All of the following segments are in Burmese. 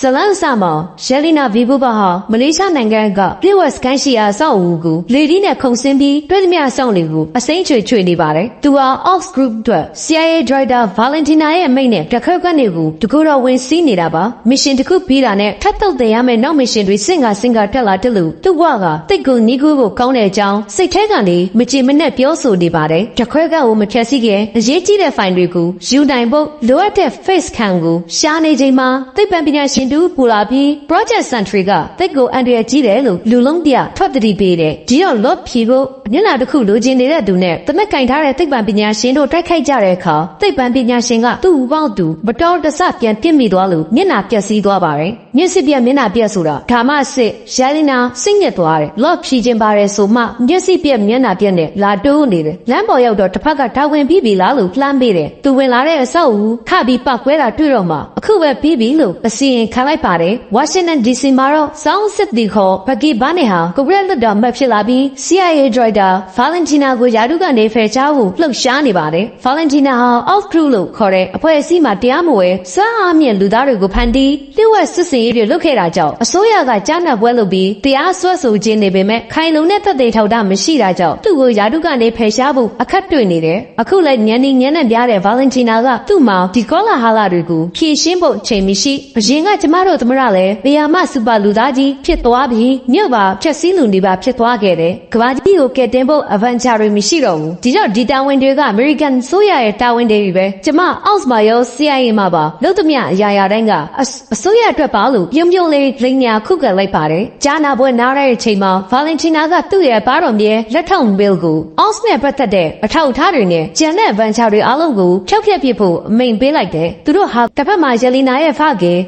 ဇလန်ဆာမောရယ်လီနာဗီဘူဘာဟာမလေးရှားနိုင်ငံကပြည်ဝက်စကန်ရှိယာစောက်အူကိုလေဒီနဲ့ခုံဆင်းပြီးတွေ့သမျှအဆောင်တွေကိုအစိမ့်ချွေချွေနေပါတယ်။သူဟာ Ox Group အတွက် CIA Director Valentina ရဲ့အမိန့်နဲ့တခက်ကနေကိုတကူတော့ဝင်စီးနေတာပါ။မစ်ရှင်တစ်ခုပြီးတာနဲ့ထပ်တုတ်တင်ရမယ့်နောက်မစ်ရှင်တွေစင်ကစင်ကတက်လာတက်လို့သူ့ဘဝကတိတ်ကိုနီးကူးကိုကောင်းတဲ့အကြောင်းစိတ်ထဲကနေမကြည်မနဲ့ပြောဆိုနေပါတယ်။တခွဲကကိုမဖြတ်စီခင်အရေးကြီးတဲ့ဖိုင်တွေကိုယူနိုင်ဖို့လိုအပ်တဲ့ face cam ကိုရှာနေချိန်မှာသိပ္ပံပညာရှင်တူပူလာပြီး Project Century ကတိတ်ကိုအန်တရာယ်ကြီးတယ်လို့လူလုံးတရထွက်တတိပေးတယ်။ဒီတော့ lot ဖြီဖို့မျက်နှာတစ်ခုလိုချင်နေတဲ့သူနဲ့တမက်ကင်ထားတဲ့သိပ္ပံပညာရှင်တို့တိုက်ခိုက်ကြတဲ့အခါသိပ္ပံပညာရှင်ကသူ့ဦးပေါင်းသူမတော်တဆပြန်ပြစ်မိသွားလို့မျက်နှာပျက်စီးသွားပါတယ်။မျက်စိပြက်မျက်နှာပြက်ဆိုတာဒါမှစစ်ရလီနာစိတ်ညစ်သွားတယ်။ lot ဖြီခြင်းပါတယ်ဆိုမှမျက်စိပြက်မျက်နှာပြက်နဲ့လာတိုးနေတယ်။လမ်းပေါ်ရောက်တော့တစ်ဖက်ကဒါဝင်ပြီးပြီလားလို့လှမ်းပေးတယ်။သူဝင်လာတဲ့အဆောက်အဦခပြီးပောက်ကွဲတာတွေ့တော့မှအခုပဲပြီးပြီလို့အစီရင်ခံလိုက်ပါတယ်။ဝါရှင်တန် DC မှာတော့စောင်းစစ်တီခေါ်ဘကီဘာနေဟာကိုရက်လွတ်တော်မှတ်ဖြစ်လာပြီး CIA Director Valentina ကိုယာတုကနေဖယ်ချဖို့လှုပ်ရှားနေပါတယ်။ Valentina ဟာ Off Crew လို့ခေါ်တဲ့အဖွဲ့အစည်းမှာတရားမဝင်စွမ်းအားမြင့်လူသားတွေကိုဖန်တီးလျှို့ဝှက်စစ်စင်ရေးတွေလုပ်ခဲ့တာကြောင့်အစိုးရကကြားနာပွဲလုပ်ပြီးတရားစွဲဆိုခြင်းနေပေမဲ့ခိုင်လုံတဲ့သက်သေထောက်တာမရှိတာကြောင့်သူ့ကိုယာတုကနေဖယ်ရှားဖို့အခက်တွေ့နေတယ်။အခုလည်းညနေညနေပြတဲ့ Valentina ကသူ့မှာဒီကောလာဟာလာတွေကိုဖြည့်ရှင်းဖို့ချိန်မရှိအရင်ကကျမတို့သမရလည်းဗယာမစူပါလူသားကြီးဖြစ်သွားပြီးမြို့ပါဖြက်စီးလူနေပါဖြစ်သွားခဲ့တယ်။ကဘာကြီးကိုကယ်တင်ဖို့ adventure တွေမရှိတော့ဘူး။ဒီတော့ဒီတာဝန်တွေက American ဆိုရရဲ့တာဝန်တွေပဲ။ကျမ Ox မှာရော CIA မှာပါလို့သမျှအရာရာတိုင်းကအစအစိုးရအတွက်ပါလို့ပြုံပြုံလေးလိန်ညာခုကလိုက်ပါတယ်။ကြားနာပွဲနားတဲ့အချိန်မှာ Valentina ကသူ့ရဲ့ပါတော်မြေလက်ထောက် bill ကို Ox နဲ့ပတ်သက်တဲ့အထောက်အထားတွေနဲ့ကျန်တဲ့ adventure တွေအားလုံးကိုဖျောက်ဖျက်ပစ်ဖို့အမိန်ပေးလိုက်တယ်။သူတို့ဟာတစ်ဖက်မှာ Yelena ရဲ့ဖခင်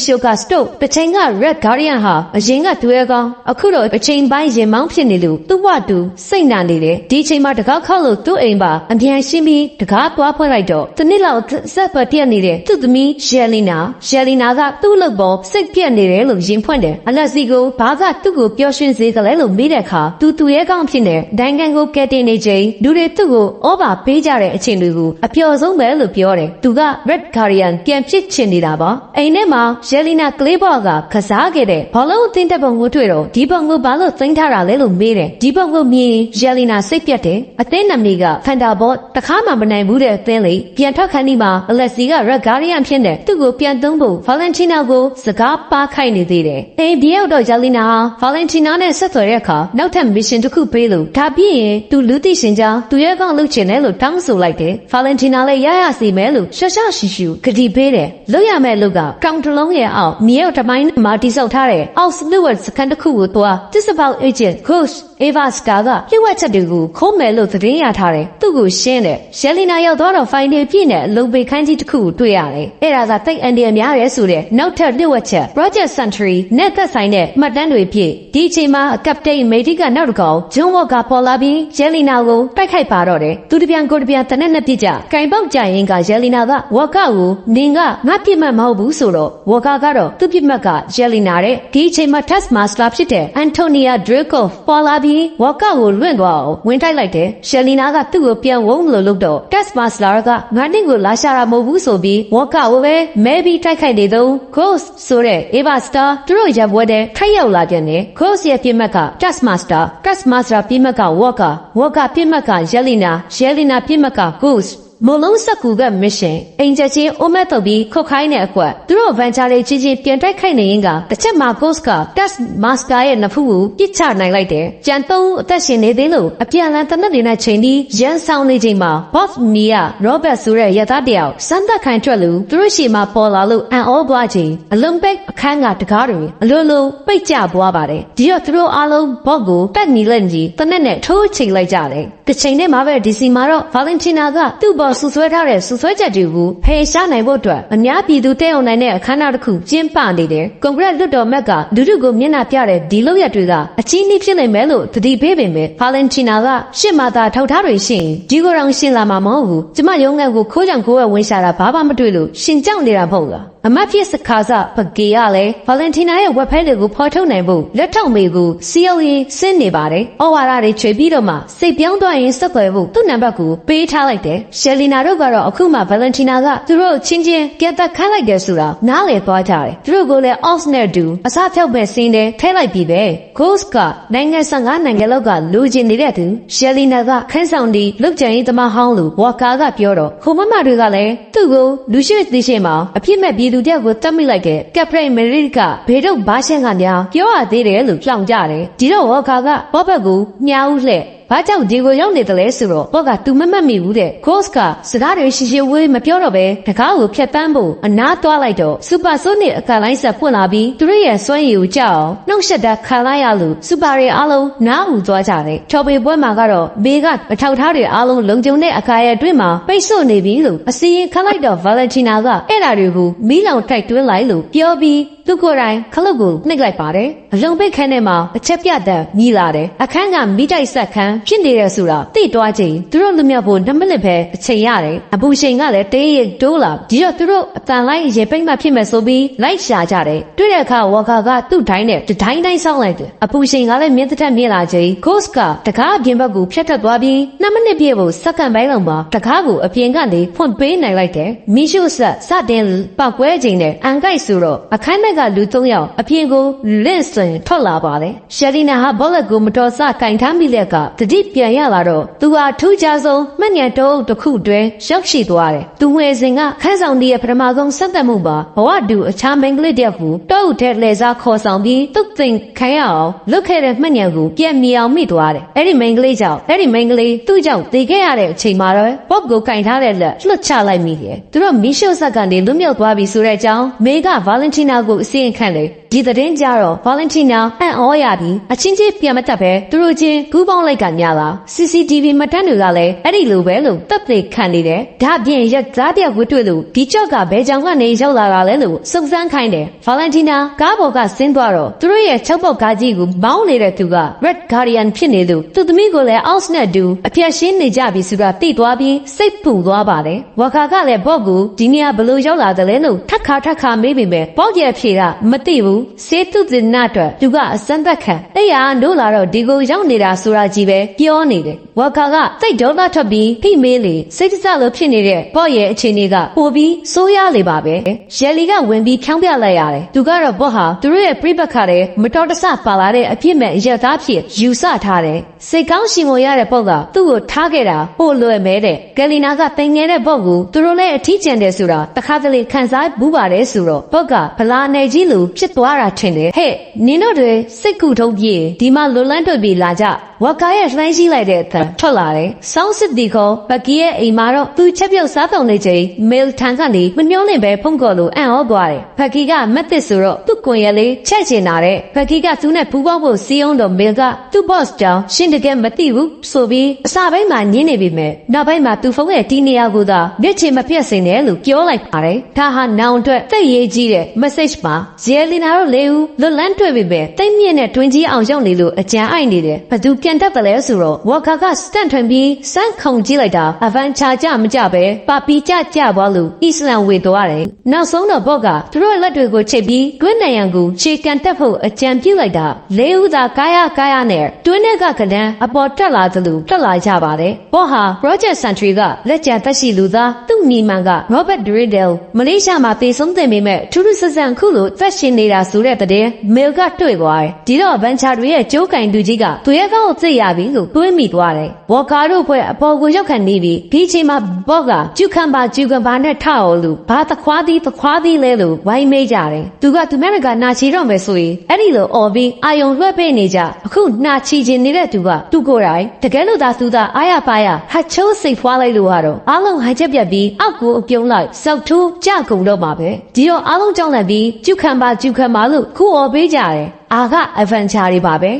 Alexi Shoka Stop တစ်ချိန်က Red Guardian ဟာအရင်ကသူရဲ့ကောင်အခုတော့အချိန်ပိုင်းရင်မောင်းဖြစ်နေလို့သူ့ဘဝတူစိတ်နာနေတယ်။ဒီအချိန်မှာတကားခောက်လို့သူ့အိမ်ပါအပြန်ရှင်းပြီးတကားသွားဖွင့်လိုက်တော့တနစ်လောက်ဆက်ပတ်ပြက်နေတဲ့သူ့သမီး Yelena Yelena ကသူ့လုပ်ပေါ်စိတ်ပြက်နေတယ်လို့ရင်ဖွင့်တယ်။ Alexi ကိုဘာကသူ့ကိုပျော်ရွှင်စေကလေးလို့မေးတဲ့အခါသူသူရဲ့ကောင်ဖြစ်နေနိုင်ငံကိုကယ်တင်နေချိန်လူတွေသူ့ကိုဩဘာပေးကြတဲ့အချိန်တွေကိုအပျော်ဆုံးပဲလို့ပြောတယ်။သူက Red Guardian ပြန်ဖြစ်ချင်နေတာပါ။အိမ်ထဲမှာ Yelena ကလေးဘော့ကကစားခဲ့တဲ့ဘောလုံးအသင်းတက်ပုံကိုတွေ့တော့ဒီပုံကိုဘာလို့သိမ်းထားတာလဲလို့မေးတယ်။ဒီပုံကိုမြင် Yelena စိတ်ပြတ်တယ်။အသင်းနာမည်က Thunderbolt တခါမှမနိုင်ဘူးတဲ့အသင်းလေပြန်ထွက်ခန်းဒီမှာ Alexi က Red Guardian ဖြစ်နေသူ့ကိုပြန်သုံးဖို့ Valentina ကိုစကားပါခိုက်နေသေးတယ်။အိမ်ပြေရောက်တော့ Yelena ဟာ Valentina နဲ့ဆက်သွယ်တဲ့အခါနောက်ထပ် mission တစ်ခုပေးလို့ဒါပြီးရင်သူလူသိရှင်ကြောင်းသူရဲ့ကောင်လုပ်ချင်တယ်လို့တောင်းဆိုလိုက်တယ်။ Valentina လည်းရရစီမယ်လို့ရှော့ရှော့ရှူရှူကတိပေးတယ်။လွတ်ရမယ့်လူကကောင်တလုံးရဲ့အောက်မြေရောက်တမိုင်းမှာတိစောက်ထားတဲ့ Ox Lewis စကန်တစ်ခုကိုသွား Disavow Agent Ghost Eva Star ကပြည့်ဝချက်တွေကိုခိုးမယ်လို့သတင်းရထားတယ်။သူ့ကိုရှင်းတယ်။ Yelena ရောက်သွားတော့ file တွေပြည့်နဲ့လုံပေခန်းကြီးတစ်ခုကိုတွေ့ရတယ်။အဲ့ဒါကတိတ်အန်ဒီအများရဲဆိုတဲ့နောက်ထပ်လျှို့ဝှက်ချက် Project Century နဲ့သက်ဆိုင်တဲ့မှတ်တမ်းတွေဖြစ်ဒီအချိန်မှာ Captain Mady ကနောက်တစ်ကောင် John Walker ပေါ်လာပြီး Yelena ကိုတိုက်ခိုက်ပါတော့တယ်။သူတပြန်ကိုတပြန်တနက်နဲ့ပြစ်ကြ။ကင်ပေါက်ကြရင်က Yelena က Walker ကိုနင်ကငါပြစ်မှတ်မဟုတ်ဘူးဆိုတော့ Walker ကတော့သူ့ပြစ်မှတ်က Yelena တဲ့ဒီအချိန်မှာ Task Master ဖြစ်တဲ့ Antonia Dracov ပေါ်လာပြီး Walker ကိုလွင့်သွားအောင်ဝင်တိုက်လိုက်တယ်။ Yelena ကသူ့ကိုပြန်ဝုန်းလို့လုပ်တော့ Task Master ကငါနင့်ကိုလာရှာတာမဟုတ်ဘူးဆိုပြီး Walker ကိုပဲမဲပြီးတိုက်ခိုက်နေတော့ Ghost ဆိုတဲ့ Eva Star သူတို့ရပ်ပွဲတဲ့ထိုက်ရောက်လာပြန်တယ်။ Ghost ရဲ့ပြစ်မှတ်က Task Master Task Master ပြစ်မှတ်က Walker Walker ပြစ်မှတ်က Yelena Yelena ပြစ်မှတ်က Ghost မလုံးစက်ကူကမရှင်အင်ဂျက်ချင်းအိုမက်တော့ပြီးခုတ်ခိုင်းတဲ့အကွက်သူတို့ဗန်ချာလေးချင်းချင်းပြန်တိုက်ခိုက်နေရင်ကတစ်ချက်မှာ Ghost က Test Master ရဲ့နဖူးကိုပြစ်ချနိုင်လိုက်တယ်ကြံသုံးအသက်ရှင်နေသေးလို့အပြန်လန်တနက်တွေနဲ့ချိန်ပြီးရန်ဆောင်နေချိန်မှာ Boss နီက Robert ဆိုတဲ့ရသားတယောက်စမ်းသက်ခိုင်ထွက်လူသူတို့ရှေမှာပေါ်လာလို့အန်အောပွားချိန်အလုံးပိတ်အခန်းကတကားတွေအလိုလိုပိတ်ကျပွားပါတယ်ဒီတော့သူတို့အားလုံး Boss ကိုတက်နီလက်ကြီးတနက်နဲ့ထိုးချိန်လိုက်ကြတယ်တစ်ချိန်တည်းမှာပဲ DC မှာတော့ Valentina ကသူ့ဘော်ဆူဆွဲထားတဲ့ဆူဆွဲချက်တွေကိုဖယ်ရှားနိုင်ဖို့အတွက်အများပြည်သူတဲ့အောင်နိုင်တဲ့အခမ်းအနားတစ်ခုကျင်းပနေတယ်။ကွန်ဂရက်လွှတ်တော်မက်ကလူထုကိုမျက်နှာပြတဲ့ဒီလောက်ရက်တွေကအချင်းနှီးဖြစ်နိုင်မယ်လို့သတိပေးပေမဲ့ Valentina ကရှစ်မာသာထောက်ထားတွေရှိရင်ဒီကိုယ်တော်ရှင်းလာမှာမဟုတ်ဘူး။ကျမရုံးငန်းကိုခိုးကြောင်ကိုယ်ဝဝင်ရှာတာဘာမှမတွေ့လို့ရှင်ကြောက်နေတာမဟုတ်လား။အမတ်ဖြစ်စခါစပကေကလည်းဗာလန်တီနာရဲ့ဝက်ဖဲတွေကိုဖော်ထုတ်နိုင်ဖို့လက်ထောက်မေကိုစီယိုရင်ဆင်းနေပါတယ်။ဩဝါဒတွေချွေပြီးတော့မှစိတ်ပြောင်းသွားရင်ဆက်သွယ်ဖို့သူ့နံပါတ်ကိုပေးထားလိုက်တယ်။ရှယ်လီနာတို့ကတော့အခုမှဗာလန်တီနာကသူတို့ချင်းချင်းကြက်တက်ခန့်လိုက်တယ်ဆိုတာနားလည်သွားကြတယ်။သူတို့ကလည်း off နဲ့တူအစားဖြောက်ပဲစင်းတယ်ထဲလိုက်ပြီးပဲ။ Ghost ကနိုင်ငံ15နိုင်ငံလောက်ကလူကျင်နေတဲ့သူရှယ်လီနာကခန်းဆောင်ဒီလုတ်ကြံရေးသမားဟောင်းလို့ဝါကာကပြောတော့ခုမမတွေကလည်းသူ့ကိုလူရှိသိရှိမှအပြစ်မဲ့ပြည်သူတယောက်ကိုတတ်မိလိုက်တဲ့ကက်ပရိတ်မရီကဘေတော့ဘာရှန်ကများပြောရသေးတယ်လို့ကြောင်ကြတယ်ဒီတော့ဝါကာကဘောဘက်ကိုမြားဦးလှဲ့ ဘာကြောင့်ဒီကိုရောက်နေတယ်လဲဆိုတော့ဘော့ကသူမမတ်မိဘူးတဲ့ Ghost ကစကားတွေရှိရှိဝေးမပြောတော့ပဲတကားကိုဖျက်တမ်းဖို့အနားသွားလိုက်တော့ Super Sonic အကလိုင်းဆက်ပွင့်လာပြီးသူတို့ရဲ့စွမ်းရည်ကိုကြောက်အောင်နှုတ်ဆက်တာခံလိုက်ရလို့ Super တွေအားလုံးနားဦးသွားကြတယ်။ချော်ပေပွဲမှာကတော့ဘေကအထောက်ထားတွေအားလုံးလုံခြုံတဲ့အခါရဲ့အတွင်းမှာပိတ်ဆို့နေပြီလို့အစီရင်ခံလိုက်တော့ Valentina ကအဲ့ဒါတွေကိုမီးလောင်တိုက်တွင်းလိုက်လို့ပြောပြီး သူကိုယ်တိုင်ခလုတ်ကိုနှိပ်လိုက်ပါတယ်။အလုံးပိတ်ခန်းထဲမှာအချက်ပြတ်တဲ့မြည်လာတယ်။အခန်းကမိတိုက်ဆက်ခန်းဖြစ်နေတယ်ဆိုတာသိတွားချိန်သူတို့လူမြောက်ဖို့နှစ်မိနစ်ပဲအချိန်ရတယ်။အပူချိန်ကလည်းတေးရတိုးလာဒီတော့သူတို့အတန်လိုက်ရေပိတ်မှဖြစ်မယ်ဆိုပြီးလိုက်ရှာကြတယ်။တွေ့တဲ့အခါဝါကာကသူ့တိုင်းနဲ့တတိုင်းတိုင်းဆောင်းလိုက်တယ်။အပူချိန်ကလည်းမြင့်သက်သက်မြင့်လာချိန် Ghost ကတကားအပြင်ဘက်ကိုဖျက်ထွက်သွားပြီးနှစ်မိနစ်ပြည့်ဖို့စက္ကန့်ပိုင်းလောက်မှာတကားကိုအပြင်ကနေဖွင့်ပေးနိုင်လိုက်တယ်။မီရှုဆက်စတင်ပောက်ကွဲချိန်နဲ့အန်ကိုက်ဆိုတော့အခန်းထဲကလူ၃ယောက်အပြင်ကိုလင့်စင်ထွက်လာပါတယ်။ရှယ်ရီနာဟာဘောလက်ကိုမတော်ဆကင်ထားမိလက်ကတတိပြန်ရလာတော့သူဟာထူးခြားဆုံးမှတ်ဉာဏ်တော့တစ်ခုတွင်ရောက်ရှိသွားတယ်။သူငွေစင်ကခန်းဆောင်ဒီရဲ့ပထမဆုံးဆက်သက်မှုပါဘဝတူအခြားမင်္ဂလိတယောက်ကိုတောအုပ်ထဲလှည့်စားခေါ်ဆောင်ပြီးသူ့သိမ်ခံရအောင်လုတ်ခဲ့တဲ့မှတ်ဉာဏ်ကိုပြန်မြင်အောင်မိသွားတယ်။အဲ့ဒီမင်္ဂလိကြောင့်အဲ့ဒီမင်္ဂလိသူ့ကြောင့်သေခဲ့ရတဲ့အချိန်မှာတော့ဘော့ကိုကင်ထားတဲ့လက်လွတ်ချလိုက်မိတယ်။သူတို့မီရှုဆက်ကနေလွတ်မြောက်သွားပြီဆိုတဲ့အကြောင်းမေကဗာလန်တီနာကိုအစီရင်ခံတယ်။ဒီသတင်းကြတော့ဗာလန်တီနာအံ့ဩရပြီးအချင်းချင်းပြန်မတတ်ပဲသူတို့ချင်းကူးပေါင်းလိုက်ကညာလား CCTV မတန်းတွေကလည်းအဲ့ဒီလိုပဲလို့တပ်သိခံနေတယ်။ဒါပြင်ရက်သားတယောက်ကိုတွေ့လို့ဒီကြောက်ကဘဲကြောင်ကနေရောက်လာတာလဲလို့စုံစမ်းခိုင်းတယ်။ဗာလန်တီနာကားပေါ်ကဆင်းသွားတော့သူတို့ရဲ့၆ပေါက်ကားကြီးကိုမောင်းနေတဲ့သူက Red Guardian ဖြစ်နေလို့သူသမီးကိုလည်း Ounce နဲ့အတူအပြတ်ရှင်းနေကြပြီဆိုတာသိသွားပြီးစိတ်ပူသွားပါတယ်။ဝါကာကလည်းဘော့ကိုဒီနေရာဘလို့ရောက်လာတယ်လဲလို့ထက်ခါထက်ခါမေးပေမဲ့ဘော့ရဲ့ဖြေကမသိဘူး။စေတုဇင်နာအတွက်သူကအစမ်းသက်ခံအဲ့ရနိုးလာတော့ဒီကိုရောက်နေတာဆိုတာကြီးပဲပြောနေတယ်။ဝါကာကစိတ်ဒေါသထွက်ပြီးဖိမေးလေစိတ်တစလို့ဖြစ်နေတဲ့ဘော့ရဲ့အခြေအနေကပိုပြီးစိုးရလေပါပဲ။ရဲလီကဝင်ပြီးဖြောင်းပြလိုက်ရတယ်။သူကတော့ဘော့ဟာသူတို့ရဲ့ပြိပခါတဲ့မတော်တဆပါလာတဲ့အဖြစ်မဲ့ရက်သားဖြစ်ယူဆထားတယ်။စိတ်ကောင်းရှင်မရတဲ့ဘော့ကသူ့ကိုထားခဲ့တာပို့လွယ်မဲတဲ့။ဂယ်လီနာကတင်ငယ်တဲ့ဘော့ကိုသူတို့လည်းအထီးကျန်တယ်ဆိုတာတခါတလေခံစားဘူးပါတယ်ဆိုတော့ဘော့ကဗလာနယ်ကြီးလိုဖြစ်သွားတာထင်တယ်။ဟဲ့နင်တို့တွေစိတ်ကူထုံးပြေဒီမှာလွတ်လန်းတွေ့ပြီးလာကြ ဝါကာရဲ့လှိုင်းရှိလိုက်တဲ့အသံထွက်လာတယ်။စောင်းစစ်တီခေါ်ဘကီရဲ့အိမ်မှာတော့သူချက်ပြုတ်စားတောင်နေချိန်မေလ်ထန်ကနေမမျောလင့်ပဲဖုန်းကော်လို့အံ့ဩသွားတယ်။ဘကီကမက်သစ်ဆိုတော့သူ့ကွန်ရက်လေးချက်ချင်တာတဲ့ဘကီကသူနဲ့ပူပေါင်းဖို့စီးအောင်တော့မေလ်ကသူ့ boss ကြောင့်ရှင်းတကယ်မသိဘူးဆိုပြီးအစာပိုင်းမှာညင်းနေပြီမဲ့နောက်ပိုင်းမှာသူဖုန်းရဲ့တီးနေရကိုသာလက်ချင်မပြတ်စင်တယ်လို့ပြောလိုက်ပါတယ်။ဒါဟာနောင်အတွက်သိရေးကြီးတဲ့ message ပါဇီယလီနာတို့လေဦးလွတ်လန်းတွေ့ပြီပဲတိတ်မြင့်တဲ့တွင်ကြီးအောင်ရောက်နေလို့အကြံအိုက်နေတယ်ဘသူပြန်တတ်တယ်လဲဆိုတော့ဝါကာကစတန်ထွင်ပြီးစမ်းခုန်ကြည့်လိုက်တာအဗန်ချာကြမကြပဲပါပီကြကြသွားလို့အစ္စလမ်ဝေသွားတယ်နောက်ဆုံးတော့ဘော့ကသူတို့လက်တွေကိုချိတ်ပြီးတွင်းနိုင်ရန်ကိုခြေကန်တက်ဖို့အကြံပြုလိုက်တာလေးဦးသာကာယကာယနဲ့တွင်းထဲကကလန်းအပေါ်တက်လာသလိုတက်လာကြပါတယ်ဘော့ဟာ Project Century ကလက်ကျန်သက်ရှိလူသားသူ့မိမှန်က Robert Riddle မလေးရှားမှာတေဆုံးတင်ပေမဲ့ထူးထူးဆန်းဆန်းခုလိုသက်ရှင်နေတာဆိုတဲ့တဲ့မေလ်ကတွေ့သွားတယ်ဒီတော့ဗန်ချာတွေရဲ့ကြိုးကင်သူကြီးကသူရဲ့ကောက်ကိုသိရပြီလို့တွေးမိသွားတယ်ဝါကာတို့ဖွဲ့အပေါ်ကိုရောက်ခံနေပြီဒီချိန်မှာဘော့ကကျူခံပါကျူခံပါနဲ့ထအောင်လို့ဘာသခွားသည်သခွားသည်လဲလို့ဝိုင်းမေးကြတယ်သူကသူမရကနာချီတော့မယ်ဆိုရင်အဲ့ဒီလိုអော်ပြီးအာယုံလွှဲပေးနေကြအခုနာချီခြင်းနေတဲ့သူကသူကိုယ်တိုင်တကယ်လို့သာသူသာအားရပါရဟတ်ချိုးစိတ်ဖွားလိုက်လို့ကတော့အားလုံးဟိုက်ချက်ပြတ်ပြီးအောက်ကိုအပြုံးလိုက်စောက်ထိုးကြကုန်တော့မှာပဲဒီတော့အားလုံးကြောင်းလန့်ပြီးကျူခံပါကျူခံပါလို့ခုអော်ပေးကြတယ်အာကအဗန်ချာတွေပါပဲ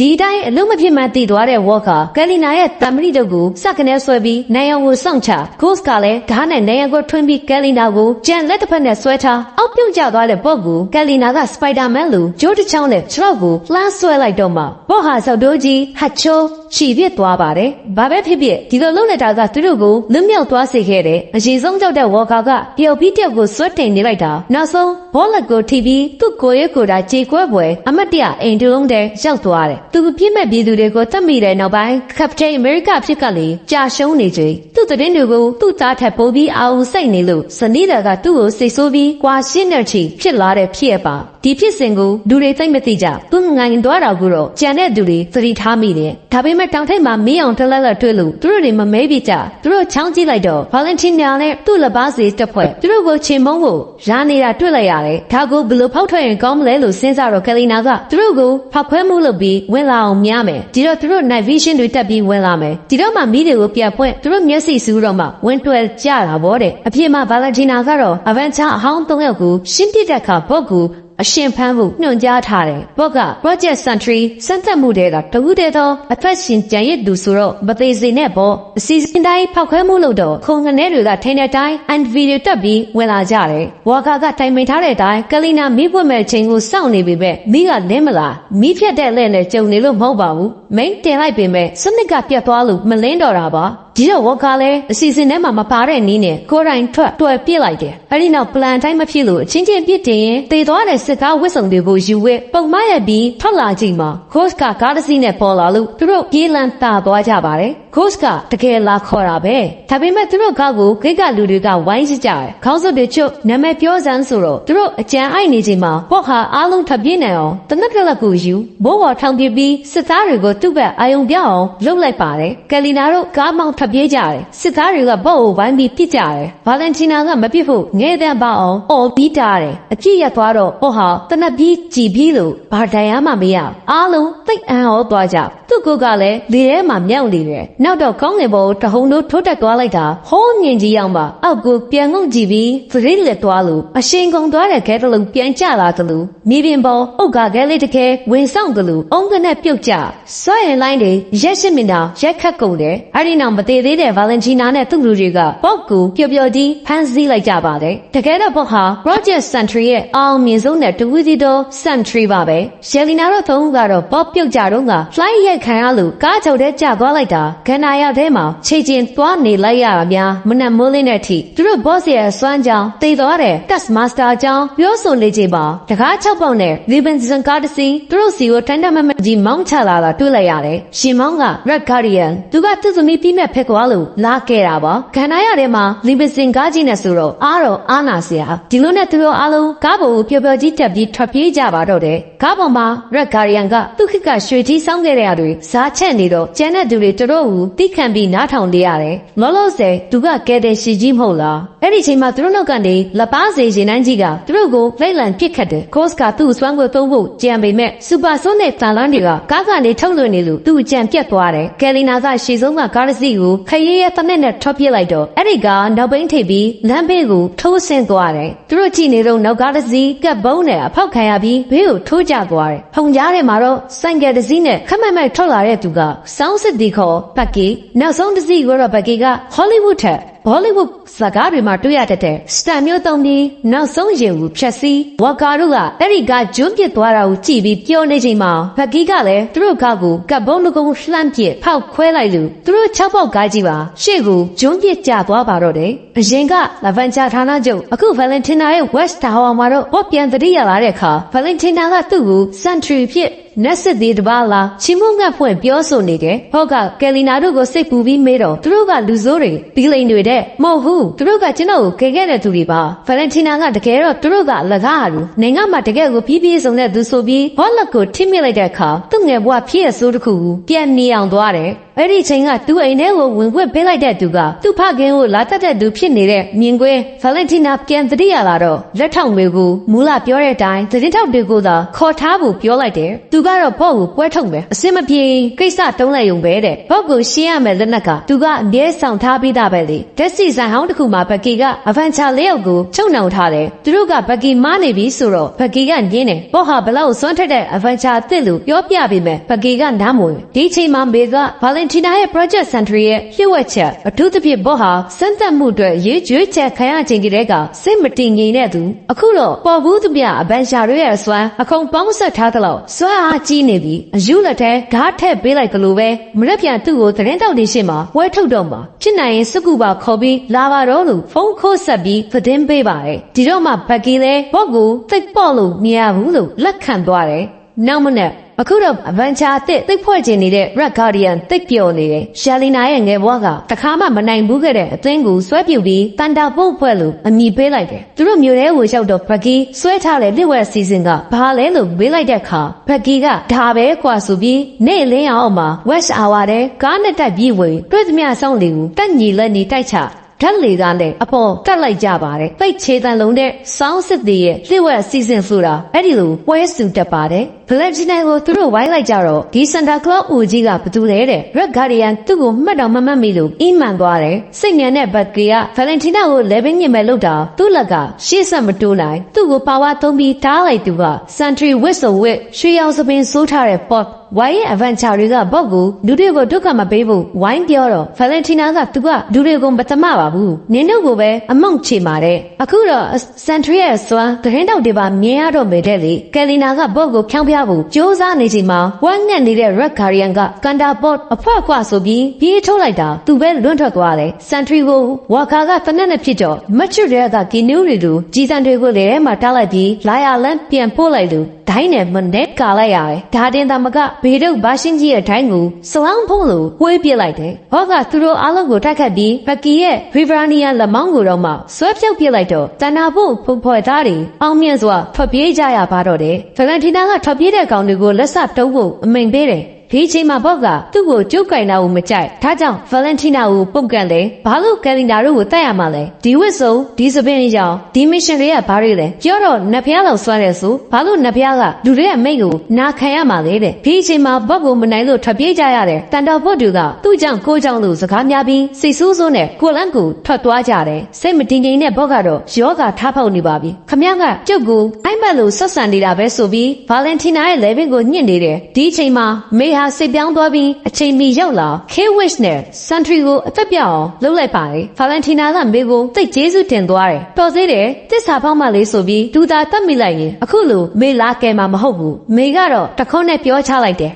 ဒီအတိုင်းအလုံးမဖြစ်မှန်းသိသွားတဲ့ဝေါ်ကာကယ်လီနာရဲ့တမရီတို့ကိုစကနေဆွဲပြီးနိုင်အောင်ကိုစောင့်ချဂို့စ်ကလည်းဓာတ်နဲ့နိုင်အောင်ကိုထွင်းပြီးကယ်လီနာကိုကြံလက်တစ်ဖက်နဲ့ဆွဲထားအောက်ပြုတ်ကျသွားတဲ့ဘော့ကိုကယ်လီနာကစပိုက်ဒါမန်လိုဂျိုးတစ်ချောင်းနဲ့ခြေထောက်ကိုလှမ်းဆွဲလိုက်တော့မှဘော့ဟာဆောက်တိုးကြီးဟတ်ချိုးချီပြစ်သွားပါတယ်။ဘာပဲဖြစ်ဖြစ်ဒီလိုလုပ်နေတာကသူတို့ကိုလွတ်မြောက်သွားစေခဲ့တယ်။အရင်ဆုံးကြောက်တဲ့ဝေါ်ကာကပျော်ပြီးတယောက်ကိုဆွတ်တင်နေလိုက်တာ။နောက်ဆုံးဘောလက်ကိုထိပြီးသူ့ကိုယ်ရဲ့ကိုယ်တာကြေကွဲပွဲအမတ်တရအိမ်တလုံးတည်းရောက်သွားတယ်။သူပြစ်မဲ့ပြည်သူတွေကိုတတ်မိတဲ့နောက်ပိုင်းကပတိန်အမေရိကဖြစ်ကလေကြာရှုံးနေချိန်သူ့သတင်းတွေကိုသူ့သားထက်ပိုပြီးအာအုံစိတ်နေလို့စနီးတာကသူ့ကိုစိတ်ဆိုးပြီးကွာရှင်းတဲ့ချီဖြစ်လာတဲ့ဖြစ်ရပါဒီဖြစ်စဉ်ကိုလူတွေသိမ့်မသိကြသူငိုင်သွားတာကိုတော့ကြံတဲ့သူတွေသတိထားမိတယ်ဒါပေမဲ့တောင်ထိပ်မှာမင်းအောင်တလက်လက်တွေ့လို့သူတို့တွေမမဲပြကြသူတို့ချောင်းကြည့်လိုက်တော့ Valentina နဲ့သူ့လက်ပါစီတစ်ဖွဲ့သူတို့ကိုချင်မုန်းဖို့ရာနေတာတွေ့လိုက်ရတယ်ဒါကိုဘယ်လိုဖောက်ထွက်ရင်ကောင်းမလဲလို့စဉ်းစားတော့ကယ်လီနာကသူတို့ကိုဖောက်ခွဲမှုလုပ်ပြီးဝင်လာအောင်များမယ်ဒီတော့သူတို့ night vision တွေတက်ပြီးဝင်လာမယ်ဒီတော့မှမိတွေကိုပြတ်ဖွင့်သူတို့မျက်စိစူးတော့မှဝင်တွယ်ကြတာဗောတဲ့အဖြစ်မှ Valentina ကတော့ Avenger အဟောင်း၃ယောက်ကိုရှင်းပြတဲ့အခါဘော့ကို အရှင်ဖမ်းဖို့ညွှန်ကြားထားတယ်။ဘော့က Project Sentry စမ်းသပ်မှုတွေကတကူတဲ့သောအသက်ရှင်ကြံရစ်သူဆိုတော့မသေးစေနဲ့ပေါ့။အစီအစဉ်တိုင်းဖောက်ခွဲမှုလို့တော့ခုံငနဲတွေကထိုင်တဲ့အတိုင်း and video တက်ပြီးဝင်လာကြတယ်။ဝါကာကတိုင်ပင်ထားတဲ့အတိုင်းကလီနာမိပွင့်မဲ့ချိန်ကိုစောင့်နေပေမဲ့မိကလင်းမလားမိဖြတ်တဲ့လက်နဲ့ကြုံနေလို့မဟုတ်ပါဘူး။ main တင်လိုက်ပေမဲ့စနစ်ကပြတ်သွားလို့မလင်းတော့တာပါ။ဒီတော့ဝါကာလည်းအစီအစဉ်ထဲမှာမပါတဲ့နည်းနဲ့ကိုယ်တိုင်ထွက်တွယ်ပြစ်လိုက်တယ်။အဲဒီနောက် plan တိုင်းမဖြစ်လို့အချင်းချင်းပြစ်တင်ရင်တေသွားတဲ့စစ်ကားဝစ်စုံတွေကိုယူဝဲပုံမရပြီးထွက်လာချိန်မှာ Ghost ကကားတစ်စီးနဲ့ပေါ်လာလို့သူတို့ပြေးလန်းတာသွားကြပါတယ်။ Ghost ကတကယ်လာခေါ်တာပဲ။ဒါပေမဲ့သူတို့ကားကိုဂိတ်ကလူတွေကဝိုင်းကြတယ်။ခေါင်းစုပ်တွေချုပ်နာမည်ပြောစမ်းဆိုတော့သူတို့အကြံအိုက်နေချိန်မှာပေါ့ဟာအားလုံးထပ်ပြေးနိုင်အောင်တနက်ကလက်ကိုယူဘိုးပေါ်ထောင်ပြပြီးစစ်သားတွေကိုသူ့ဘက်အာယုံပြအောင်လှုပ်လိုက်ပါတယ်။ကယ်လီနာတို့ကားမောင်းထပ်ပြေးကြတယ်။စစ်သားတွေကဘော့ကိုဝိုင်းပြီးပစ်ကြတယ်။ဗာလန်တီနာကမပစ်ဖို့ငဲတဲ့ပါအောင်အော်ပြီးတားတယ်။အပြစ်ရက်သွားတော့ပေါ့ဟာတနက်ပြီးကြည်ပြီးလို့ဘာတိုင်ရမှမရဘူး။အားလုံးသိတ်အံ့ဩသွားကြ။သူ့ကိုယ်ကလည်းလေထဲမှာမြောက်နေတယ်။နောက်တော့ကောင်းငယ်ပေါ်တဟုန်တို့ထိုးတက်သွားလိုက်တာဟောမြင်ကြီးရောက်မှအောက်ကိုပြန်ငုံကြည့်ပြီးသတိလက်သွားလို့အရှင်ကုန်သွားတဲ့ခဲတလုံးပြန်ကျလာသလိုမိပင်ပေါ်အုတ်ကခဲလေးတစ်ခဲဝင်ဆောင်သလိုအုံကနဲ့ပြုတ်ကျစွဲရင်လိုင်းတွေရက်ရှိမင်တာရက်ခတ်ကုန်တယ်။အဲ့ဒီနောက်မသေးသေးတဲ့ဗာလန်ချီနာနဲ့သူ့လူတွေကပေါ့ကိုပျော်ပျော်ကြီးဖမ်းဆီးလိုက်ကြပါတယ်။တကယ်တော့ပေါ့ဟာ Project Sentry ရဲ့အောင်မြင်ဆုံးတဲ့တဝူစီတော့ Sentry ပါပဲ။ရှယ်လီနာတို့သုံးဦးကတော့ပေါ့ပြုတ်ကြတော့က fly ရိုက်ခံရလို့ကားချုပ်တဲ့ကြသွားလိုက်တာခန္ဓာရထဲမှာခြေကျင်သွားနေလိုက်ရတာများမနက်မိုးလင်းတဲ့အထိသူတို့ boss ရဲ့စွမ်းကြောင်းတည်သွားတဲ့ Task Master အကြောင်းပြောဆိုနေကြပါတကား6ပေါက်နဲ့ Robinson ကားတစ်စီးသူတို့စီကိုထိုင်းတမမကြီးမောင်းချလာတာတွေ့လိုက်ရတယ်။ရှင်မောင်းက Red Guardian သူကသူ့သမီးပြီးမဲ့ဖက်ကွာလို့လာခဲ့တာပါခန္ဓာရထဲမှာ Robinson ကားကြီးနဲ့ဆိုတော့အားတော့အားနာစရာဒီလိုနဲ့သူတို့အားလုံးကားပေါ်ကိုပျော်ပျော်ကြီးတက်ပြီးထွက်ပြေးကြပါတော့တယ်ကားပေါ်မှာ Red Guardian ကသူ့ခက်ကရွှေကြီးစောင်းခဲ့တဲ့အတွေဇာချက်နေတော့ကျန်တဲ့သူတွေတို့ကိုတိခံပြီးနားထောင်နေရတယ်လောလောဆယ်သူကကဲတဲ့ရှီကြီးမဟုတ်လားအဲ့ဒီချိန်မှာသူတို့နောက်ကနေလက်ပါစေရင်နှန်းကြီးကသူတို့ကိုလိုက်လံပစ်ခတ်တယ်။ Coast ကသူ့စွမ်းကိုသုံးဖို့ကြံပေမဲ့ Super Sonic တန်လန်းတွေကကားကနေထုတ်လွှင့်နေလို့သူ့ကြံပြတ်သွားတယ်။ကယ်လီနာကရှေ့ဆုံးကကားတစ်စီးကိုခရီးရဲ့တနက်နဲ့ထွက်ပြေးလိုက်တော့အဲ့ဒီကနောက်ဘိန်းထိပ်ပြီးလမ်းဘေးကိုထိုးဆင်းသွားတယ်။သူတို့ကြည့်နေတော့နောက်ကားတစ်စီးကပ်ဘုံနဲ့အဖောက်ခံရပြီးဘေးကိုထိုးကျသွားတယ်။ဖုန်ကြားထဲမှာတော့ဆိုင်ကယ်တစ်စီးနဲ့ခက်မက်မက်ထွက်လာတဲ့သူကစောင်းစစ်တီခေါ်ပတ်ကီနောက်ဆုံးတစ်စီးကတော့ပတ်ကီက Hollywood ထက်ဘောလိဝုဒ်ဇာကားတွေမှာတွေ့ရတတ်တဲ့စတန်မျိုးသုံးပြီးနောက်ဆုံးရင်ကိုဖြတ်စည်းဝါကာတို့ကအဲ့ဒီကဂျွန်းပစ်သွားတာကိုကြည့်ပြီးပြောနေချိန်မှာဘက်ကီကလည်းသူတို့ကားကိုကပ်ဘုံတကုံလှမ်းပစ်ဖောက်ခွဲလိုက်လို့သူတို့၆ပေါက်ကားကြီးပါရှေ့ကိုဂျွန်းပစ်ကျသွားပါတော့တယ်အရင်ကလဗန်ချာဌာနချုပ်အခု Valentina ရဲ့ West Tower မှာတော့ဘော့ပြန်သတိရလာတဲ့အခါ Valentina ကသူ့ကို Century ဖြစ် နက်စစ်သေးတပါလားချီမုံငတ်ဖွင့်ပြောဆိုနေတယ်ဟော့ကကယ်လီနာတို့ကိုစိတ်ပူပြီးမေးတော့သူတို့ကလူဆိုးတွေဘီလိန်တွေတဲ့မဟုတ်ဘူးသူတို့ကကျွန်တော်ကိုကယ်ခဲ့တဲ့သူတွေပါဗလန်တီနာကတကယ်တော့သူတို့ကအလကားလူနိုင်ငံမှာတကယ်ကိုပြီးပြီးဆုံးတဲ့သူဆိုပြီးဘောလက်ကိုထိမိလိုက်တဲ့အခါသူ့ငယ်ဘွားဖြစ်ရဆိုးတစ်ခုကိုပြန်နေအောင်သွားတယ် အဲ့ဒီချိန်ကသူ့အိမ်ထဲကိုဝင်ခွင့်ပေးလိုက်တဲ့သူကသူ့ဖခင်ကိုလာတက်တဲ့သူဖြစ်နေတဲ့မြင်ကွင်းဗလန်တီနာပြန်တတိရလာတော့လက်ထောက်တွေကိုမူလပြောတဲ့အတိုင်းသတင်းထောက်တွေကိုသာခေါ်ထားဖို့ပြောလိုက်တယ်သူကတော့ဘော့ကိုပွဲထုတ်မယ်အစင်မပြေကိစ္စတုံးလိုက်ုံပဲတဲ့ဘော့ကိုရှင်းရမယ်လက်နက်ကသူကအမြဲဆောင်ထားပြီးသားပဲလေတက်စီဆိုင်ဟောင်းတစ်ခုမှာဘက်ကီကအဗန်ချာလေးယောက်ကိုချုပ်နှောင်ထားတယ်သူတို့ကဘက်ကီမားနေပြီဆိုတော့ဘက်ကီကညင်းတယ်ဘော့ဟာဘလောက်စွန့်ထက်တဲ့အဗန်ချာအစ်စ်လို့ပြောပြပေးမယ်ဘက်ကီကနားမဝင်ဒီချိန်မှာမေကဗာလန်တီနာရဲ့ project center ရဲ့လျှို့ဝှက်ချက်အထူးသဖြင့်ဘော့ဟာစမ်းသပ်မှုအတွက်ရေးကြွေးချက်ခံရခြင်းကလေးကစိတ်မတည်ငြိမ်တဲ့သူအခုတော့ပေါ်ဘူးသူပြအဗန်ချာတွေရဲ့စွမ်းအခုံပေါင်းဆက်ထားသလောက်စွမ်းအားကြီးနေပြီအယူလက်ထဲဓာတ်ထက်ပေးလိုက်ကြလို့ပဲမရက်ပြန်သူ့ကိုသတင်းတောက်တင်ရှင်းမှာဝဲထုတ်တော့မှာဖြစ်နိုင်ရင်စကူပါခေါ်ပြီးလာပါတော့လို့ဖုန်းခိုးဆက်ပြီးသတင်းပေးပါတယ်ဒီတော့မှဘက်ကီလဲဘော့ကိုသိပ်ပေါ့လို့မရဘူးလို့လက်ခံသွားတယ်နောက်မနေ့ အခုတော့အဗန်ချာတစ်သိပ်ဖွဲ့ကျင်နေတဲ့ Red Guardian သိပ်ပျော်နေတယ်။ရှာလီနာရဲ့ငယ်ဘွားကတခါမှမနိုင်ဘူးခဲ့တဲ့အသင်းကိုဆွဲပြုတ်ပြီးတန်တာပုတ်ဖွဲ့လို့အမည်ပေးလိုက်တယ်။သူတို့မျိုးထဲကိုရောက်တော့ဘက်ကီဆွဲထားတဲ့လစ်ဝက်စီစဉ်ကဘာလဲလို့မေးလိုက်တဲ့အခါဘက်ကီကဒါပဲကွာဆိုပြီးနေ့လင်းအောင်မှာ West Hour တဲ့ကားနဲ့တက်ပြီးဝင်တွေ့သမျှဆောင်လေကိုတက်ညီလက်နေတိုက်ချဓာတ်လေကားနဲ့အပေါ်ကတ်လိုက်ကြပါတယ်။သိတ်ချေတန်လုံးတဲ့စောင်းစစ်တွေရဲ့လျှို့ဝှက်စီစဉ်ဆိုတာအဲ့ဒီလိုပွဲစုတက်ပါတယ်။ Valentina ကိုသူတို့ဝိုင်းလိုက်ကြတော့ဒီ Santa Claus ဦးကြီးကဘသူလဲတဲ့ Red Guardian သူ့ကိုမှတ်တော့မမှတ်မိလို့အီးမှန်သွားတယ်။စိတ်ညံတဲ့ဘက်ကက Valentina ကို level ညင်မဲ့လို့တာသူ့လက်ကရှေ့ဆက်မတိုးနိုင်သူ့ကိုပါဝါသုံးပြီးတားလိုက်သူက Sentry Whistle ဝစ်ရွှေရောင်စပင်စိုးထားတဲ့ pot ဝိုင်းရဲ့ adventure တွေကဘော့ကိုလူတွေကိုဒုက္ခမပေးဘူးဝိုင်းပြောတော့ Valentina ကသူကလူတွေကိုမတမပါဘူးနင်းတို့ကိုပဲအမောင့်ချေမာတဲ့အခုတော့ Sentry ရဲ့စွမ်းသတင်းတောက်တွေပါမြင်ရတော့မယ်တဲ့လေကယ်လီနာကဘော့ကိုဖြောင်းပြဖို့စူးစမ်းနေချိန်မှာဝမ်းငက်နေတဲ့ Red Guardian ကကန်တာဘော့အဖွက်ခွဆိုပြီးပြေးထုတ်လိုက်တာသူပဲလွန့်ထွက်သွားတယ် Sentry ကိုဝါကာကတနက်နဲ့ဖြစ်တော့မချွတ်တဲ့ကကီနူးတွေလိုကြီးစံတွေကိုလည်းထဲမှာတားလိုက်ပြီးလာရလန်းပြန်ပို့လိုက်လို့ဒိုင်းနဲ့မနဲ့ကာလိုက်ရတယ်ဒါတင်သမကဘေဒုတ်ဘာရှင်းကြီးရဲ့ဒိုင်းကိုစလောင်းဖုံးလို့ဝေးပြစ်လိုက်တယ်ဟောကသူတို့အားလုံးကိုတိုက်ခတ်ပြီးဘကီရဲ့ Riverania လက်မောင်းကိုတော့မှဆွဲပြုတ်ပြစ်လိုက်တော့တဏ္ဍာဖို့ဖုန်ဖွယ်သားတွေအောင်မြင်စွာထွက်ပြေးကြရပါတော့တယ်ဗလန်တီနာကထွက်ပြေးတဲ့ကောင်တွေကိုလက်စတုံးဖို့အမိန်ပေးတယ် ဒီချိန်မှာဘော့ကသူ့ကိုကျုပ်ကင်တာကိုမကြိုက်ဒါကြောင့်ဗလန်တီနာကိုပုတ်ကန်တယ်ဘာလို့ကယ်လင်ဒါတို့ကိုတတ်ရမှာလဲဒီဝစ်စုံဒီစပင်းကြောင့်ဒီမစ်ရှင်တွေကဘာတွေလဲပြောတော့နတ်ဖျားလောက်စွမ်းတယ်ဆိုဘာလို့နတ်ဖျားကလူတွေရဲ့မိတ်ကိုနာခံရမှာလဲတဲ့ဒီချိန်မှာဘော့ကိုမနိုင်လို့ထွက်ပြေးကြရတယ်တန်တော်ဘော့တူကသူ့ကြောင့်ကိုကြောင့်လို့စကားများပြီးစိတ်ဆိုးဆိုးနဲ့ကိုလန့်ကိုထွက်သွားကြတယ်စိတ်မတည်ငြိမ်တဲ့ဘော့ကတော့ယောဂထားဖောက်နေပါပြီခမကကျုပ်ကိုအိုက်ဘက်လို့ဆက်ဆံနေတာပဲဆိုပြီးဗာလန်တီနာရဲ့လေဗင်ကိုညှင့်နေတယ်ဒီချိန်မှာမေဟာစိတ်ပြောင်းသွားပြီးအချိန်မီရောက်လာ K-Wish နဲ့ Sentry ကိုအသက်ပြအောင်လှုပ်လိုက်ပါတယ်ဗာလန်တီနာကမေကိုသိတ်ကျေးဇူးတင်သွားတယ်တော်သေးတယ်တစ္ဆာဖောက်မှလေးဆိုပြီးဒူတာတတ်မိလိုက်ရင်အခုလိုမေလာကဲမှာမဟုတ်ဘူးမေကတော့တခွန်းနဲ့ပြောချလိုက်တယ်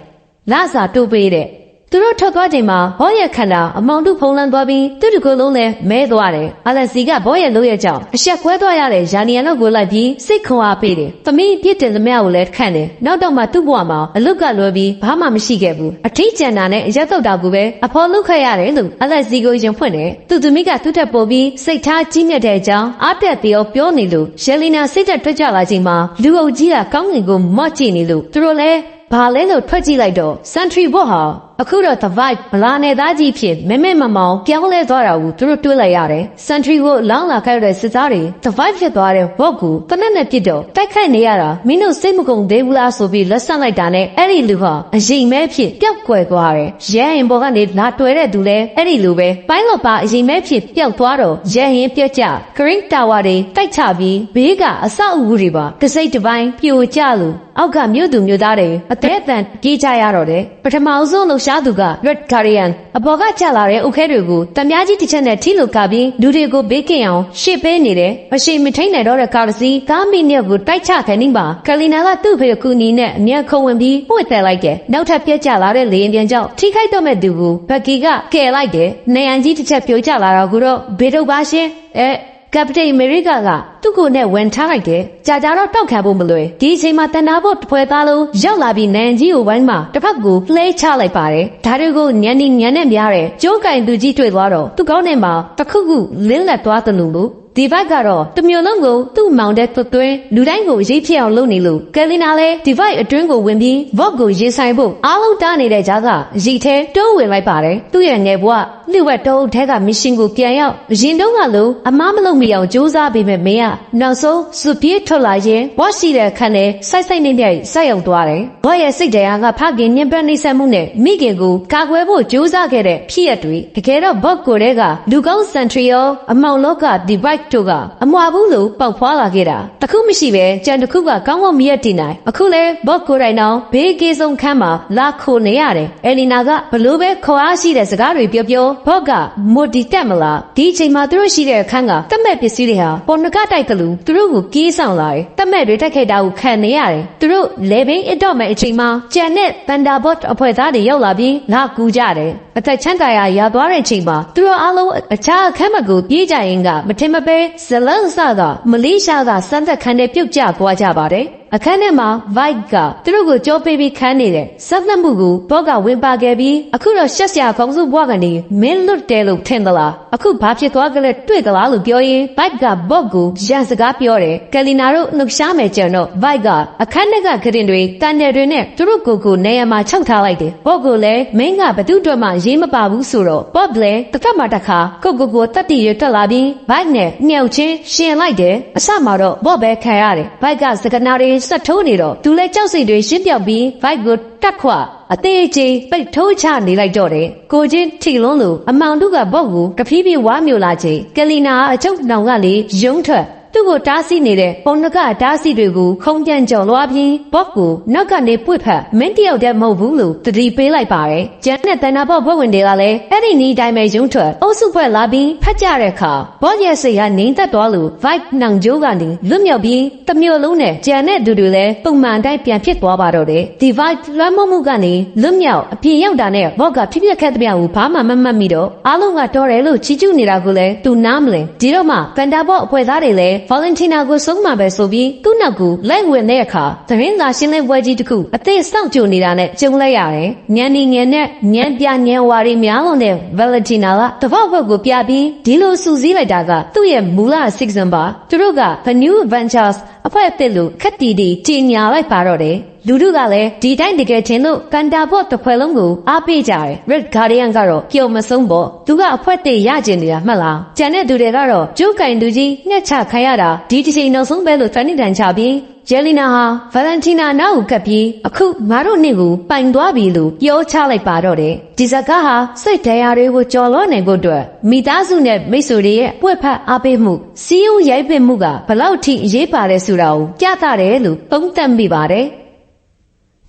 လာစာတိုးပေးတဲ့ သူတို့ထွက်သွားချိန်မှာဘောရဲ့ခန္ဓာအမောင်တုဖုံးလန်းသွားပြီးသူ့တကူလုံးလည်းမဲသွားတယ်။အလက်စီကဘောရဲ့လို့ရဲ့ကြောင့်အဆက်ခွဲသွားရတဲ့ယာနီယန်တို့ကိုလိုက်ပြီးစိတ်ခွန်အားပေးတယ်။သမီးပြစ်တင်သမျှကိုလည်းခန့်တယ်။နောက်တော့မှသူ့ဘဝမှာအလုတ်ကလွယ်ပြီးဘာမှမရှိခဲ့ဘူး။အထီးကျန်တာနဲ့အရက်တော့တာကိုပဲအဖော်လုခဲ့ရတယ်လို့အလက်စီကိုရင်ဖွင့်တယ်။သူ့သမီးကသူ့ထက်ပိုပြီးစိတ်ထားကြီးမြတ်တဲ့အကြောင်းအားတက်ပြီးတော့ပြောနေလို့ရှယ်လီနာစိတ်တက်တွက်ကြလာချိန်မှာလူအုပ်ကြီးကကောင်းငင်ကိုမော့ကြည့်နေလို့သူတို့လည်း ဘာလဲလို့ထွက်ကြည့်လိုက်တော့ Sentry Bot ဟာအခုတော့ The Vibe ဗလာနယ်သားကြီးဖြစ်မဲမဲမမောင်ပြောင်းလဲသွားတာကိုသူတို့တွေးလိုက်ရတယ်။ Sentry ကိုလောင်းလာခဲ့တဲ့စစ်သားတွေ The Vibe ဖြစ်သွားတဲ့ Bot ကိုတနက်နဲ့ပြစ်တော့တိုက်ခိုက်နေရတာမင်းတို့စိတ်မကုန်သေးဘူးလားဆိုပြီးလက်ဆန့်လိုက်တာနဲ့အဲ့ဒီလူဟာအရင်မဲဖြစ်ပျောက်ကွယ်သွားတယ်။ရဲရင်ပေါ်ကနေလာတွေ့တဲ့သူလည်းအဲ့ဒီလူပဲ။ပိုင်းလော့ပါအရင်မဲဖြစ်ပျောက်သွားတော့ရဲရင်ပြက်ကြ Green Tower တွေတိုက်ချပြီးဘေးကအဆောက်အဦတွေပါတစိမ့်တစ်ပိုင်းပြိုကျလို့ အောက်ကမြို့သူမြို့သားတွေအသက်အတန်ကြီးကြရတော့တယ်ပထမအဆုံးလှူရှားသူက Red Guardian အပေါ်ကကျလာတဲ့အုပ်ခဲတွေကိုတမ ्या ကြီးတစ်ချက်နဲ့ထိလို့ကပြီးလူတွေကိုဘေးကင်းအောင်ရှေ့ပေးနေတယ်မရှိမထိန်နိုင်တော့တဲ့ကားတစ်စီးကားမီနစ်ကိုတိုက်ချခံနေပါကလီနာကသူ့ဖေကူနီနဲ့အမြန်ခုံဝင်ပြီးပွင့်တယ်လိုက်တယ်နောက်ထပ်ပြက်ကျလာတဲ့လေရင်ပြန်ကြောင့်ထိခိုက်တော့မဲ့သူကိုဘက်ကီကကယ်လိုက်တယ်နေရန်ကြီးတစ်ချက်ပြိုကျလာတော့ကိုတော့ဘေထုတ်ပါရှင်အဲ ကပတိန်အမေရိကကသူ့ကိုနဲ့ဝန်ထားလိုက်တယ်။ကြာကြာတော့တောက်ခံဖို့မလွယ်။ဒီအချိန်မှာတန်တာဖို့တပွဲသားလုံးရောက်လာပြီးနန်ကြီးကိုဝိုင်းမှာတစ်ဖက်ကိုလှဲချလိုက်ပါတယ်။ဒါတွေကိုညံနေညံနဲ့များတယ်။ကျိုးကင်သူကြီးတွေ့သွားတော့သူ့ကောင်းထဲမှာတစ်ခုခုလင်းလက်သွားသလိုလို ဒီဒီဘက်ကတော့တမျိုးလုံးကိုသူ့မောင်တဲ့သွတ်သွင်းလူတိုင်းကိုရိတ်ဖြစ်အောင်လုပ်နေလို့ကယ်လီနာလည်းဒီဘက်အတွင်းကိုဝင်ပြီးဘော့ကိုရင်ဆိုင်ဖို့အားလုံးတားနေတဲ့ကြားကရီထဲတိုးဝင်လိုက်ပါတယ်သူ့ရဲ့ငယ်ဘဝလှဝက်တုံးထဲကမရှင်ကိုပြန်ရောက်ရင်တုံးကလို့အမားမလုပ်မိအောင်ကြိုးစားပေးမဲ့မင်းကနောက်ဆုံးစွပြေးထွက်လာရင်ဘော့ရှိတဲ့ခန်းနဲ့စိုက်စိုက်နေနေစိုက်ရောက်သွားတယ်ဘော့ရဲ့စိတ်တရားကဖခင်ညင်ပတ်နှိမ့်ဆက်မှုနဲ့မိခင်ကိုကာကွယ်ဖို့ကြိုးစားခဲ့တဲ့ဖြစ်ရတွေတကယ်တော့ဘော့ကိုတဲ့ကလူကောင်းစန်ထရီယောအမောင်လောကဒီဘိုက်တို့ကအမွာဘူးလို့ပေါက်ဖွာလာခဲ့တာတခုမရှိပဲကြံတစ်ခုကကောင်းကောင်းမရက်တည်နိုင်အခုလဲဘော့ကိုတိုင်အောင်ဘေးကေးဆုံးခန်းမှာလာခိုနေရတယ်အလီနာကဘလို့ပဲခေါ်အားရှိတဲ့စကားတွေပြောပြောဘော့ကမိုဒီတက်မလားဒီအချိန်မှာသူတို့ရှိတဲ့အခန်းကတက်မဲ့ပစ္စည်းတွေဟာပေါ်နကတိုက်ကလူသူတို့ကိုကေးဆောင်လာတယ်တက်မဲ့တွေတက်ခဲ့တာကိုခံနေရတယ်သူတို့လေဘင်းအတော့မဲ့အချိန်မှာကြံတဲ့ဘန်ဒါဘော့အဖွဲ့သားတွေရောက်လာပြီးလာကူကြတယ်အသက်ချမ်းသာရရသွားတဲ့အချိန်မှာသူတို့အားလုံးအခြားအခန်းမကိုပြေးကြရင်ကမထင်မပဲဇလန်ဆာကမလေးရှားကစမ်းသက်ခံတဲ့ပြုတ်ကျသွားကြပါတယ်အခန်းထဲမှာ Vibe ကသူတို့ကိုကြောပေးပြီးခန်းနေတယ်။စက်သက်မှုကိုဘော့ကဝင်ပါခဲ့ပြီးအခုတော့ရှက်စရာခေါင်းစုဘွားကနေမင်းလွတ်တယ်လို့ထင်သလား။အခုဘာဖြစ်သွားကြလဲတွေ့သလားလို့ပြောရင် Vibe ကဘော့ကိုရန်စကားပြောတယ်။ကယ်လီနာတို့လှုပ်ရှားမယ်ကြံတော့ Vibe ကအခန်းထဲကခရင်တွေတန်တယ်တွေနဲ့သူတို့ကိုယ်ကိုနေရာမှာခြောက်ထားလိုက်တယ်။ဘော့ကိုလည်းမင်းကဘသူ့အတွက်မှရေးမပါဘူးဆိုတော့ Bob လည်းတစ်ဖက်မှာတစ်ခါကိုကိုကိုတက်တီရတက်လာပြီး Vibe နဲ့ညှောက်ချင်းရှင်လိုက်တယ်။အစမှာတော့ Bob ပဲခံရတယ်။ Vibe ကစကနာတွေဆက်ထိုးနေတော့သူလည်းကြောက်စိတ်တွေရှင်းပြောက်ပြီး Vibe ကိုတက်ခွအသေးအချင်းပိတ်ထိုးချနေလိုက်တော့တယ်။ကိုချင်းထီလွန်းလို့အမောင်တို့က Bob ကိုတဖြည်းဖြည်းဝါမျိုးလာချိန်ကယ်လီနာအချုပ်နောင်ကလေရုံးထွက် သူ့ကိုတားဆီးနေတဲ့ပုံနကတားဆီးတွေကိုခုံပြန်ကြော်လွားပြီးဘော့ကိုနောက်ကနေပွတ်ဖက်မင်းတယောက်တည်းမဟုတ်ဘူးလို့တတိပေးလိုက်ပါတယ်။ကျန်တဲ့တန်နာဘော့ဘွက်ဝင်တွေကလည်းအဲ့ဒီနီးတိုင်းပဲရုံးထွက်အုပ်စုဖွဲ့လာပြီးဖက်ကြတဲ့အခါဘော့ရဲ့စိတ်ကငိမ့်သက်သွားလို့ vibe နောင်ကျိုးကနေလွတ်မြောက်ပြီးတစ်မျိုးလုံးနဲ့ကျန်တဲ့သူတွေလည်းပုံမှန်အတိုင်းပြန်ဖြစ်သွားပါတော့တယ်။ဒီ vibe လွှမ်းမိုးမှုကနေလွတ်မြောက်အပြေရောက်တာနဲ့ဘော့ကဖြစ်ဖြစ်ခက်တဲ့ပြောင်ကိုဘာမှမမှတ်မိတော့အားလုံးကတော်တယ်လို့ချီးကျူးနေတာကိုလည်းသူနားမလည်ဒီတော့မှကန်တာဘော့အဖွဲ့သားတွေလည်း Valentina ကိုဆုံးမပဲဆိုပြီးသူ့နောက်ကိုလိုက်ဝင်တဲ့အခါသတင်းစာရှင်းလင်းပွဲကြီးတစ်ခုအသေးစောင့်ကြိုနေတာနဲ့ကြုံလိုက်ရတယ်။ညံနေညံနဲ့ညံပြညံဝါရီများလုံးတဲ့ Valentina ကတပောက်ဘက်ကိုပြပြီးဒီလိုစူးစီးလိုက်တာကသူ့ရဲ့မူလ season ပါသူတို့က The New Adventures အဖွဲ့အသစ်လို့ခက်တီတီကြီးညာလိုက်ပါတော့တယ်။လူတို့ကလည်းဒီတိုင်းတကယ်ချင်းလို့ကန်တာဘော့တစ်ဖွဲ့လုံးကိုအားပေးကြတယ် Red Guardian ကတော့ပျော်မဆုံးပေါ့သူကအဖွဲတည်းရကျင်နေတာမှတ်လားကျန်တဲ့သူတွေကတော့ကျိုးကင်သူကြီးညှက်ချခိုင်းရတာဒီတစ်ချိန်နောက်ဆုံးပဲလို့သတိတန်ချပြီးဂျယ်လီနာဟာဗလန်တီနာနောက်ကိုကပ်ပြီးအခုငါတို့နှစ်ကိုပိုင်သွားပြီလို့ပြောချလိုက်ပါတော့တယ်ဒီဇကားဟာစိတ်တရားတွေကိုကြော်လွှမ်းနိုင်ဖို့အတွက်မိသားစုနဲ့မိတ်ဆွေတွေရဲ့ပွက်ဖက်အားပေးမှုစီးယုံရိုက်ပစ်မှုကဘလောက်ထိအရေးပါတယ်ဆိုတာကိုကြားတာတယ်လို့သုံးသပ်မိပါတယ်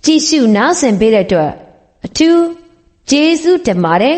ကြည့်ရှုနားဆင်ပေးတဲ့အတွက်အထူးကျေးဇူးတင်ပါတယ်